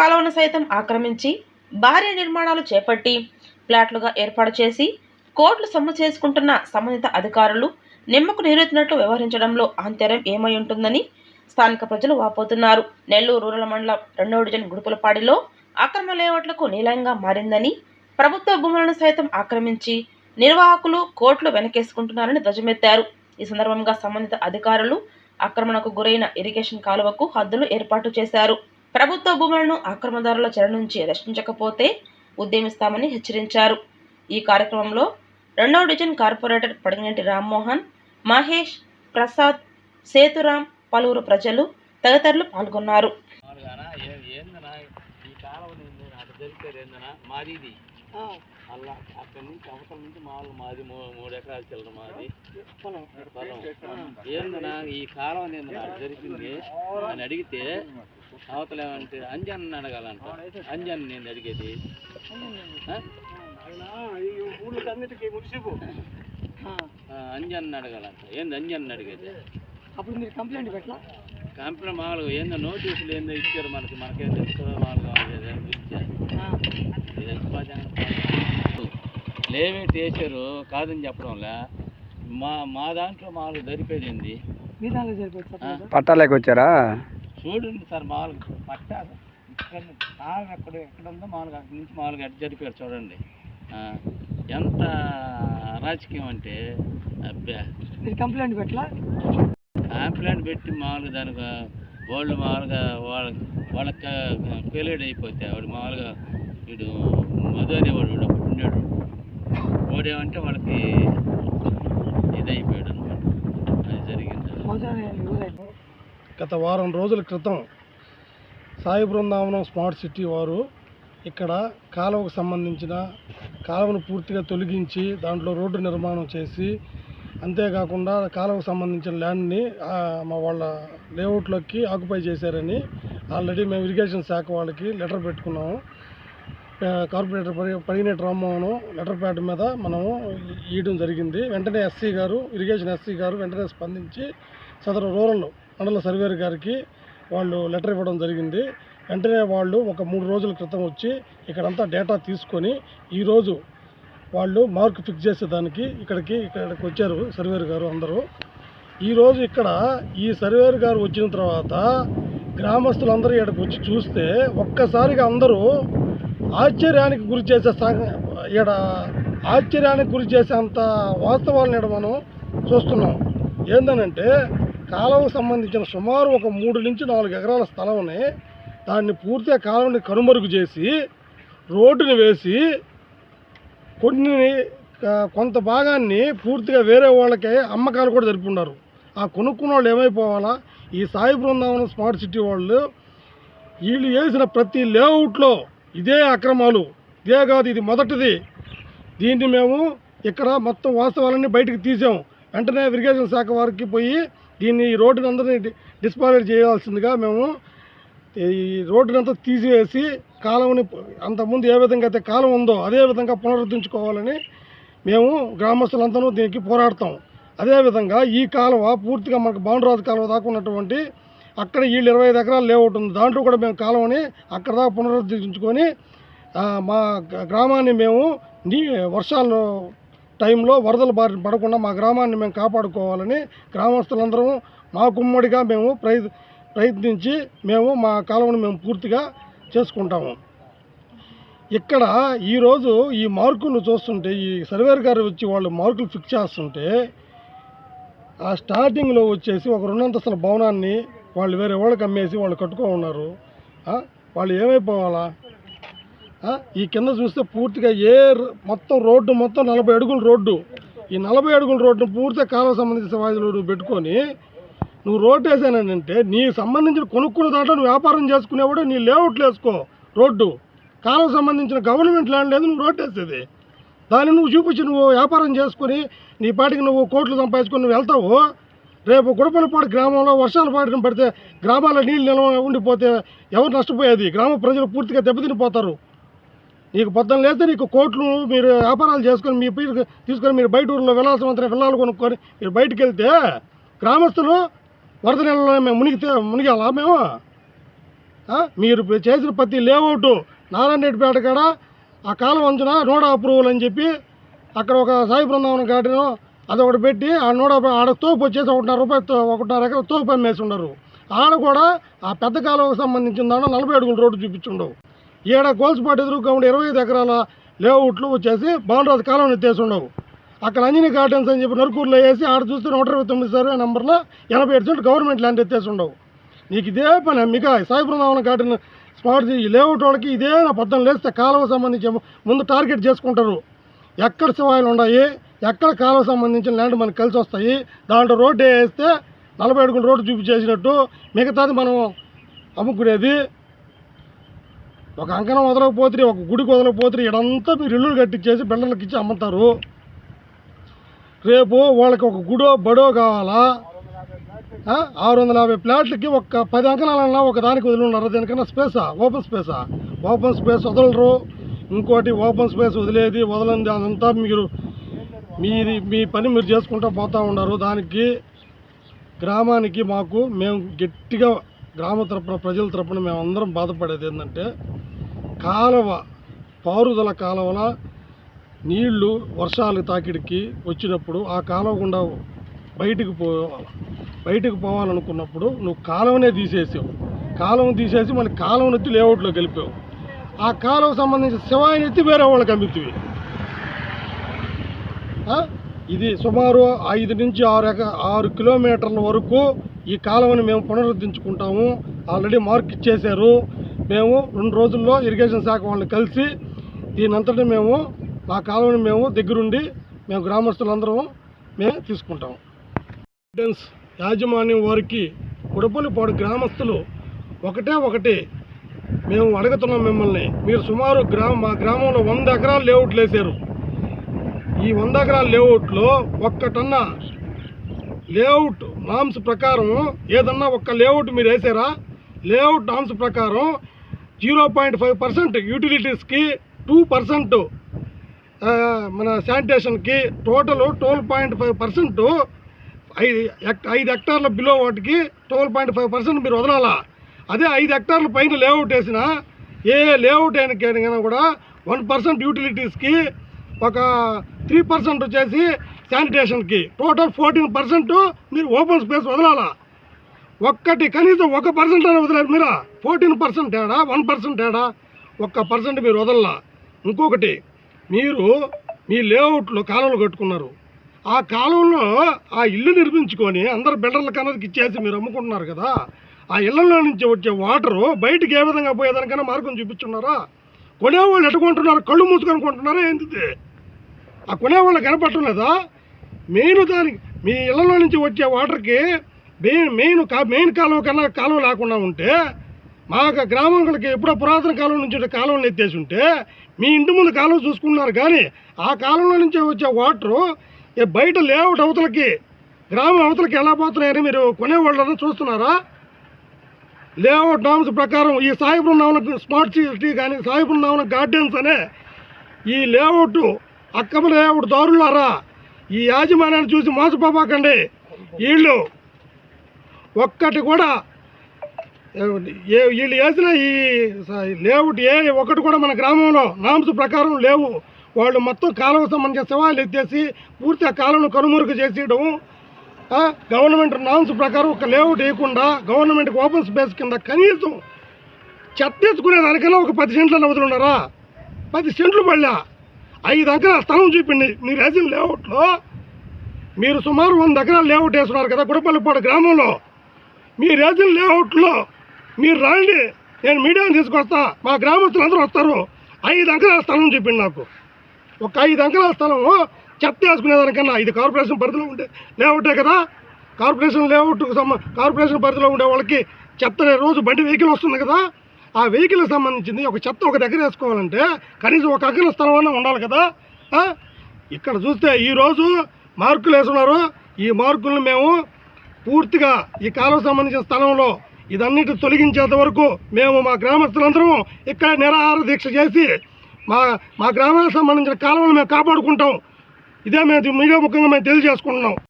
కాలువను సైతం ఆక్రమించి భారీ నిర్మాణాలు చేపట్టి ప్లాట్లుగా ఏర్పాటు చేసి కోట్లు సొమ్ము చేసుకుంటున్న సంబంధిత అధికారులు నిమ్మకు నీరెత్తినట్లు వ్యవహరించడంలో ఆంతర్యం ఏమై ఉంటుందని స్థానిక ప్రజలు వాపోతున్నారు. నెల్లూరు రూరల్ మండలం రెండవ డివిజన్ గుడుపులపాడిలో అక్రమ లేఅవుట్లకు నీలంగా మారిందని ప్రభుత్వ భూములను సైతం ఆక్రమించి నిర్వాహకులు కోట్లు వెనకేసుకుంటున్నారని ధ్వజమెత్తారు. ఈ సందర్భంగా సంబంధిత అధికారులు ఆక్రమణకు గురైన ఇరిగేషన్ కాలువకు హద్దులు ఏర్పాటు చేశారు. ప్రభుత్వ భూములను ఆక్రమణదారుల చెర నుంచి రక్షించకపోతే ఉద్యమిస్తామని హెచ్చరించారు. ఈ కార్యక్రమంలో రెండవ డివిజన్ కార్పొరేటర్ పడిగినటి రామ్మోహన్ మహేష్ ప్రసాద్ సేతురాం పలువురు ప్రజలు తదితరులు పాల్గొన్నారు. అలా అక్కడి నుంచి అవతల నుంచి మామూలు మాది మూడు ఎకరాలు చిల్లర మాది. పొలం ఏందనా ఈ కాలం అటు జరిపింది అని అడిగితే అవతల ఏమంటే అంజన్ అడగాలంట. అంజన్ నేను అడిగేది. అంజన్ అడగాలంట. ఏంది అంజన్ అడిగేది? అప్పుడు మీరు కంప్లైంట్ పెట్టలా? కంపెనీ మామూలుగా ఏందో నోటీసులు ఏందో ఇచ్చారు మనకి. మనకేం తెలుసు మామూలుగా లేవేట్ వేసారు కాదని చెప్పడంలే. మా మా దాంట్లో మామూలుగా దరిపేది ఏంది మీ దాంట్లో సరిపోతుంది ఆ, పట్టాలేకి వచ్చారా? చూడండి సార్ మామూలుగా పట్ట ఇక్కడ ఎక్కడ ఎక్కడ ఉందో మామూలుగా అక్కడి నుంచి మామూలుగా ఎట్ట జరిపారు చూడండి. ఆ, ఎంత రాజకీయం అంటే అబ్బా. మీరు కంప్లైంట్ పెట్టలా? కంప్లైంట్ పెట్టి మామూలుగా దానికి వాళ్ళు మామూలుగా వాళ్ళ వాళ్ళకి ఫెయిల్యూడ్ అయిపోతే వాడు మామూలుగా వీడు మధు అనేవాడు వాడు ఒకడు ఉండేవాడు వాడేమంటే వాళ్ళకి ఇది అయిపోయాడు అనమాట అది జరిగింది. గత వారం రోజుల క్రితం సాయి బృందావనం స్మార్ట్ సిటీ వారు ఇక్కడ కాలువకు సంబంధించిన కాలువను పూర్తిగా తొలగించి దాంట్లో రోడ్డు నిర్మాణం చేసి అంతేకాకుండా కాలువకు సంబంధించిన ల్యాండ్ని మా వాళ్ళ లేఅవుట్లోకి ఆక్యుపై చేశారని ఆల్రెడీ మేము ఇరిగేషన్ శాఖ వాళ్ళకి లెటర్ పెట్టుకున్నాము. కార్పొరేటర్ పరి పరిగినెట్ రామ్మోహన్ లెటర్ ప్యాడ్ మీద మనము ఇవ్వడం జరిగింది. వెంటనే ఎస్సీ గారు ఇరిగేషన్ ఎస్సీ గారు వెంటనే స్పందించి సదరు రూరల్ మండల సర్వేర్ గారికి వాళ్ళు లెటర్ ఇవ్వడం జరిగింది. వెంటనే వాళ్ళు ఒక మూడు రోజుల క్రితం వచ్చి ఇక్కడంతా డేటా తీసుకొని ఈరోజు వాళ్ళు మార్క్ ఫిక్స్ చేసేదానికి ఇక్కడికి ఇక్కడికి వచ్చారు సర్వేర్ గారు అందరూ. ఈరోజు ఇక్కడ ఈ సర్వేర్ గారు వచ్చిన తర్వాత గ్రామస్తులందరూ ఇక్కడికి వచ్చి చూస్తే ఒక్కసారిగా అందరూ ఆశ్చర్యానికి గురి చేసే ఇక్కడ ఆశ్చర్యానికి గురి చేసేంత వాస్తవాలను ఇక్కడ మనం చూస్తున్నాం. ఏందనంటే కాలువకు సంబంధించిన సుమారు ఒక మూడు నుంచి నాలుగు ఎకరాల స్థలంని దాన్ని పూర్తిగా కాలువని కనుమరుగు చేసి రోడ్డుని వేసి కొన్ని కొంత భాగాన్ని పూర్తిగా వేరే వాళ్ళకే అమ్మకాలు కూడా జరుపుకున్నారు ఆ కొనుక్కున్న వాళ్ళు ఏమైపోవాలా? ఈ సాయి బృందావనం స్మార్ట్ సిటీ వాళ్ళు వీళ్ళు వేసిన ప్రతి లేఅవుట్లో ఇదే అక్రమాలు. ఇదే కాదు ఇది మొదటిది. దీన్ని మేము ఇక్కడ మొత్తం వాస్తవాలన్నీ బయటకు తీసాం. వెంటనే ఇరిగేషన్ శాఖ వారికి పోయి దీన్ని ఈ రోడ్డుని అందరినీ డిస్పాలేట్ చేయాల్సిందిగా మేము ఈ రోడ్డునంతా తీసివేసి కాలువని అంతకుముందు ఏ విధంగా అయితే కాలం ఉందో అదే విధంగా పునరుద్ధరించుకోవాలని మేము గ్రామస్తులందరూ దీనికి పోరాడతాం. అదేవిధంగా ఈ కాలువ పూర్తిగా మనకు బాండరాజు కాలువ దాకా ఉన్నటువంటి అక్కడ వీళ్ళు ఇరవై ఐదు ఎకరాలు లేఅవుట్ ఉంది. దాంట్లో కూడా మేము కాలువని అక్కడ దాకా పునరుద్ధరించుకొని మా గ్రామాన్ని మేము నీ వర్షాలు టైంలో వరదల బారిన పడకుండా మా గ్రామాన్ని మేము కాపాడుకోవాలని గ్రామస్తులందరం మా కుమ్మడిగా మేము ప్రై ప్రయత్నించి మేము మా కాలువను మేము పూర్తిగా చేసుకుంటాము. ఇక్కడ ఈరోజు ఈ మార్కులు చూస్తుంటే ఈ సర్వేర్ గారు వచ్చి వాళ్ళు మార్కులు ఫిక్స్ చేస్తుంటే ఆ స్టార్టింగ్లో వచ్చేసి ఒక రెండంతస్తుల భవనాన్ని వాళ్ళు వేరే వాళ్ళకి అమ్మేసి వాళ్ళు కట్టుకో ఉన్నారు. వాళ్ళు ఏమైపోవాలా? ఈ కింద చూస్తే పూర్తిగా ఏ మొత్తం రోడ్డు మొత్తం నలభై అడుగుల రోడ్డు. ఈ నలభై అడుగుల రోడ్డును పూర్తిగా కాలువ సంబంధించిన వాయిదాలు పెట్టుకొని నువ్వు రోడ్డు వేసానంటే నీ సంబంధించిన కొనుక్కున్న దాంట్లో నువ్వు వ్యాపారం చేసుకునేవాడు నీ లేఅవుట్లు వేసుకో రోడ్డు. కాలం సంబంధించిన గవర్నమెంట్ ల్యాండ్ లేదు నువ్వు రోడ్డు వేసేది. దాన్ని నువ్వు చూపించి నువ్వు వ్యాపారం చేసుకొని నీ పాటికి నువ్వు కోట్లు సంపాదించుకొని నువ్వు వెళ్తావు. రేపు గుడపలపాడు గ్రామంలో వర్షాలు పాడిన పడితే గ్రామాల్లో నీళ్ళు నిల్వ ఉండిపోతే ఎవరు నష్టపోయేది? గ్రామ ప్రజలు పూర్తిగా దెబ్బతినిపోతారు నీకు పొద్దున్న లేస్తే నీకు కోట్లు మీరు వ్యాపారాలు చేసుకొని మీ పీరు తీసుకొని మీరు బయట ఊళ్ళో వెళ్ళాల్సిన వెళ్ళాలి కొనుక్కొని మీరు బయటికి వెళ్తే గ్రామస్తులు వరద నెలలో మేము మునిగితే మునిగాలా మేము? మీరు చేసిన ప్రతి లేఅవుట్ నారాయణరెడ్డిపేట కాడ ఆ కాలం అంచున నోడా అప్రూవల్ అని చెప్పి అక్కడ ఒక సాయి బృందావనం గార్డెన్ అదొకటి పెట్టి ఆ నూడ ఆడ తోపు వచ్చేసి ఒకటిన్నర రూపాయలు ఒకటిన్నర ఎకరం తోపు అమ్మేసి ఉండరు ఆడ కూడా ఆ పెద్ద కాలువకు సంబంధించిన దాంట్లో నలభై అడుగుల రోడ్డు చూపించుండవు ఈడ గోల్స్పాట్ ఎదురుగా ఉండే ఇరవై ఐదు ఎకరాల లేఅవుట్లు వచ్చేసి బాలరాజు కాలం ఎత్తేసి ఉండవు. అక్కడ అంజనీ గార్డెన్స్ అని చెప్పి నరుకూరులో వేసి ఆడ చూస్తే నూట ఇరవై తొమ్మిది సర్వే నెంబర్లో ఎనభై ఏడు గవర్నమెంట్ ల్యాండ్ ఎత్తేసి ఉండవు. నీకు ఇదే పని మిగ సాయి బృందావనం గార్డెన్ స్మార్ట్ ఈ లేఅవుట్ వాళ్ళకి ఇదే నా పొద్దున్న లేస్తే కాలువ సంబంధించి ముందు టార్గెట్ చేసుకుంటారు. ఎక్కడ శివాయిలు ఉన్నాయి ఎక్కడ కాలువ సంబంధించిన ల్యాండ్ మనకు కలిసి వస్తాయి దాంట్లో రోడ్డు వేస్తే నలభై అడుగుల రోడ్డు చూపించేసినట్టు మిగతాది మనం అమ్ముకునేది. ఒక అంకణం వదలకపోతే ఒక గుడికి వదలకపోతే ఇడంతా మీరు ఇల్లు కట్టించేసి బిల్డర్లకు ఇచ్చి అమ్ముతారు. రేపు వాళ్ళకి ఒక గుడో బడో కావాలా? ఆరు వందల యాభై ప్లాట్లకి ఒక పది అంకణాలన్నా ఒక దానికి వదిలి ఉన్నారు. దీనికన్నా స్పేసా? ఓపెన్ స్పేసా? ఓపెన్ స్పేస్ వదలరు. ఇంకోటి ఓపెన్ స్పేస్ వదిలేది వదలంది అదంతా మీరు మీది మీ పని మీరు చేసుకుంటూ పోతూ ఉన్నారు. దానికి గ్రామానికి మాకు మేము గట్టిగా గ్రామ తరపున ప్రజల తరపున మేము అందరం బాధపడేది ఏంటంటే కాలువ పారుదల కాలువల నీళ్ళు వర్షాలు తాకిడికి వచ్చినప్పుడు ఆ కాలువ గుండా బయటికి పో బయటకు పోవాలనుకున్నప్పుడు నువ్వు కాలువనే తీసేసావు. కాలువను తీసేసి మళ్ళీ కాలువను ఎత్తి లేఅవుట్లో కలిపావు ఆ కాలువ సంబంధించిన శివాయిని ఎత్తి వేరే వాళ్ళకి అమ్మితివి ఇది సుమారు ఐదు నుంచి ఆరు ఎక ఆరు కిలోమీటర్ల వరకు ఈ కాలువని మేము పునరుద్ధరించుకుంటాము. ఆల్రెడీ మార్క్ ఇచ్చేశారు. మేము రెండు రోజుల్లో ఇరిగేషన్ శాఖ వాళ్ళని కలిసి దీనంతటి మేము ఆ కాలువని మేము దగ్గరుండి మేము గ్రామస్తులందరం మేము తీసుకుంటాము గైడెన్స్ యాజమాన్యం వారికి కుడపల్లిపాడు గ్రామస్తులు ఒకటే ఒకటి మేము అడుగుతున్నాం మిమ్మల్ని. మీరు సుమారు గ్రామ మా గ్రామంలో వంద ఎకరాలు లేఅవుట్లు వేశారు. ఈ వంద ఎకరాల లేఅవుట్లో ఒక్కటన్నా లేఅవుట్ నామ్స్ ప్రకారం ఏదన్నా ఒక్క లేఅవుట్ మీరు వేసారా? లేఅవుట్ నామ్స్ ప్రకారం జీరో పాయింట్ ఫైవ్ పర్సెంట్ యూటిలిటీస్కి టూ పర్సెంట్ మన శానిటేషన్కి total twelve point five percent ఐదు ఐదు హెక్టార్ల బిలో వాటికి ట్వెల్వ్ పాయింట్ ఫైవ్ పర్సెంట్ మీరు వదలాలా. అదే ఐదు హెక్టార్ల పైన లేఅవుట్ వేసిన ఏ లేఅవుట్ అయినా కూడా వన్ పర్సెంట్ యూటిలిటీస్కి ఒక త్రీ పర్సెంట్ వచ్చేసి శానిటేషన్కి. టోటల్ ఫోర్టీన్ పర్సెంట్ మీరు ఓపెన్ స్పేస్ వదలాలా. ఒక్కటి కనీసం ఒక పర్సెంట్ అని వదలారు మీరా? ఫోర్టీన్ పర్సెంట్ తేడా వన్ పర్సెంట్ తేడా ఒక్క పర్సెంట్ మీరు వదలలా. ఇంకొకటి మీరు మీ లేఅవుట్లో కాలువలు కట్టుకున్నారు. ఆ కాలువలో ఆ ఇల్లు నిర్మించుకొని అందరు బిల్డర్ల కన్నరికి ఇచ్చేసి మీరు అమ్ముకుంటున్నారు కదా. ఆ ఇళ్ళలో నుంచి వచ్చే వాటరు బయటికి ఏ విధంగా పోయేదానికైనా మార్గం చూపించున్నారా? కొనేవాళ్ళు ఎట్టుకుంటున్నారు కళ్ళు మూసుకొని కొంటున్నారా ఆ కొనేవాళ్ళు కనపడటం లేదా మెయిన్ దానికి మీ ఇళ్ళలో నుంచి వచ్చే వాటర్కి మెయిన్ మెయిన్ కా మెయిన్ కాలువ కన్నా కాలువ లేకుండా ఉంటే మా యొక్క ఎప్పుడో పురాతన కాలం నుంచి కాలువలు ఎత్తేసి ఉంటే మీ ఇంటి ముందు కాలువ చూసుకున్నారు కానీ ఆ కాలంలో నుంచి వచ్చే వాటరు బయట లేఅవుట్ అవతలకి గ్రామం అవతలకి ఎలా పోతున్నాయని మీరు కొనేవాళ్ళని చూస్తున్నారా? లేఅవుట్ నామ్స్ ప్రకారం ఈ సాయి బృందావన స్మార్ట్ సిటీ కానీ సాయి బృందావన గార్డెన్స్ అనే ఈ లేఅవుట్ అక్కమ లేఅవుట్ దారులారా ఈ యాజమాన్యాన్ని చూసి మోసపోబాకండి వీళ్ళు ఒక్కటి కూడా ఏ వీళ్ళు వేసిన ఈ స- లేఅవుట్ ఏ ఒకటి కూడా మన గ్రామంలో నామ్స్ ప్రకారం లేవు. వాళ్ళు మొత్తం కాలువ సంబంధించిన శవాలు ఎత్తేసి పూర్తి ఆ కాలువను కనుమరుగు చేసేయడం గవర్నమెంట్ నామ్స్ ప్రకారం ఒక లేఅవుట్ వేయకుండా గవర్నమెంట్కి ఓపెన్ స్పేస్ కింద కనీసం చెత్త ఎత్తుకునే దానికన్నా ఒక పది సెంట్ల వదులున్నారా పది సెంట్లు పళ్ళా ఐదు ఎకరాల స్థలం చూపిండి మీరు వేసిన లేఅవుట్లో మీరు సుమారు వంద ఎకరాలు లేఅవుట్ వేస్తున్నారు కదా గుడపల్లిపాడు గ్రామంలో. మీరు వేసిన లేఅవుట్లో మీరు రాండి నేను మీడియాని తీసుకొస్తా మా గ్రామస్తులు అందరూ వస్తారు. ఐదు అంకరాల స్థలం చెప్పింది నాకు. ఒక ఐదు అంకరాల స్థలం చెత్త వేసుకునేదానికన్నా ఇది కార్పొరేషన్ పరిధిలో ఉండే లేఅవుటే కదా. కార్పొరేషన్ లేఅవుట్కు సంబ కార్పొరేషన్ పరిధిలో ఉండే వాళ్ళకి చెత్త రోజు బండి వెహికల్ వస్తుంది కదా. ఆ వెహికల్కి సంబంధించింది ఒక చెత్త ఒక దగ్గర వేసుకోవాలంటే కనీసం ఒక అగ్ర స్థలం అన్నా ఉండాలి కదా. ఇక్కడ చూస్తే ఈరోజు మార్కులు వేస్తున్నారు ఈ మార్కులను మేము పూర్తిగా ఈ కాలువ సంబంధించిన స్థలంలో ఇదన్నిటి తొలగించేంత వరకు మేము మా గ్రామస్తులందరం ఇక్కడ నిరాహార దీక్ష చేసి మా మా గ్రామానికి సంబంధించిన కాలువలు మేము కాపాడుకుంటాం. ఇదే మేము మీడియా ముఖ్యంగా మేము తెలియజేసుకుంటున్నాం.